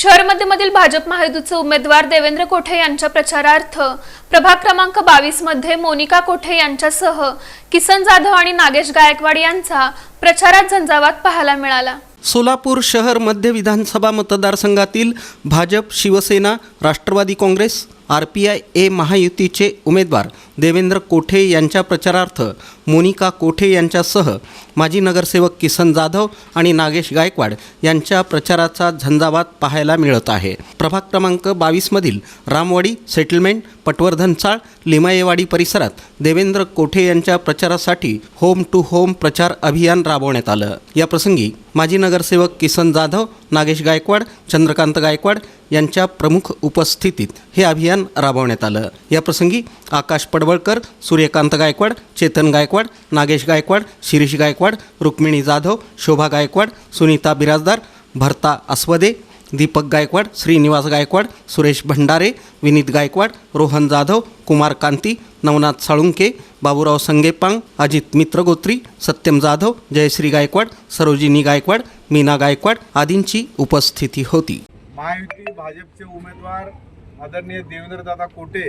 शहर मध्यमधील भाजप महायुतीचे उमेदवार देवेंद्र कोठे यांच्या प्रचारार्थ? प्रभाग क्रमांक बावीसमध्ये मोनिका कोठे यांच्यासह किसन जाधव आणि नागेश गायकवाड यांचा प्रचारात झंझावात पाहायला मिळाला. सोलापूर शहर मध्य विधानसभा मतदारसंघातील Bhajap Shivsena Rashtravadi Congress R P I A महायुतीचे उमेदवार देवेंद्र कोठे यांच्या प्रचारार्थ मोनिका कोठे यांच्यासह माजी नगरसेवक किसन जाधव आणि नागेश गायकवाड यांच्या प्रचाराचा झंझावात पाहायला मिळत आहे. प्रभाग क्रमांक बावीसमधील रामवाडी सेटलमेंट पटवर्धन चाळ लिमायेवाडी परिसरात देवेंद्र कोठे यांच्या प्रचारासाठी होम टू होम प्रचार अभियान राबवण्यात आलं. याप्रसंगी माजी नगरसेवक किसन जाधव नागेश गायकवाड चंद्रकांत गायकवाड यांच्या प्रमुख उपस्थितीत हे अभियान राबवण्यात आलं. याप्रसंगी आकाश पडवळकर सूर्यकांत गायकवाड चेतन गायकवाड नागेश गायकवाड शिरीष गायकवाड रुक्मिणी जाधव शोभा गायकवाड सुनीता बिराजदार भरता अस्वदे दीपक गायकवाड श्रीनिवास गायकवाड सुरेश भंडारे विनीत गायकवाड रोहन जाधव कुमार कांती नवनाथ साळुंके बाबूराव संगेपांग अजित मित्रगोत्री सत्यम जाधव जयश्री गायकवाड सरोजिनी गायकवाड मीना गायकवाड आदींची उपस्थिती होती. महायुती भाजपचे उमेदवार आदरणीय देवेंद्रदादा कोटे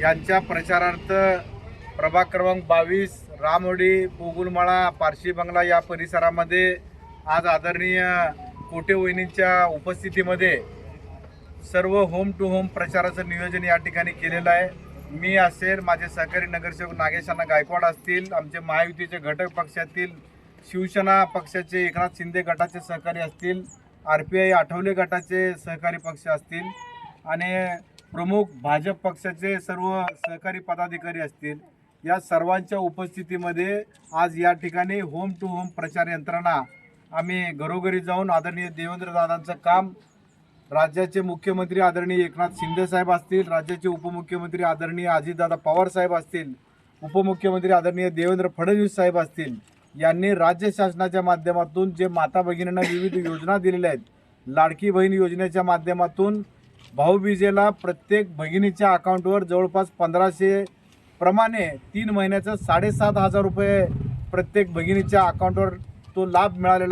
यांच्या प्रचारार्थ प्रभाग क्रमांक बावीस रामोडी बोगुलमाळा पारशी बंगला या परिसरामध्ये आज आदरणीय कोटे वहिनींच्या उपस्थितीमध्ये सर्व होम टू होम प्रचाराचं नियोजन या ठिकाणी केलेलं आहे. मी असेल माझे सहकारी नगरसेवक नागेशांना गायकवाड असतील आमचे महायुतीचे घटक पक्षातील शिवसेना पक्षाचे एकनाथ शिंदे गटाचे सहकारी असतील आर पी आय आठवले गटाचे सहकारी पक्ष असतील आणि प्रमुख भाजप पक्षाचे सर्व सहकारी पदाधिकारी असतील या सर्वांच्या उपस्थितीमध्ये आज या ठिकाणी होम टू होम प्रचार यंत्रणा आम्ही घरोघरी जाऊन आदरणीय देवेंद्र दादांचं काम राज्याचे मुख्यमंत्री आदरणीय एकनाथ शिंदे साहेब असतील राज्याचे उपमुख्यमंत्री आदरणीय अजितदादा पवार साहेब असतील उपमुख्यमंत्री आदरणीय देवेंद्र फडणवीस साहेब असतील यांनी राज्य शासनाच्या माध्यमातून जे माता भगिनींना विविध योजना दिलेल्या आहेत लाडकी बहीण योजनेच्या माध्यमातून भाऊबीजेला प्रत्येक भगिनीच्या अकाउंटवर जवळपास पंधराशे प्रमाणे तीन महिन्याचं साडेसात हजार रुपये प्रत्येक भगिनीच्या अकाउंटवर तो लाभ मिळालेला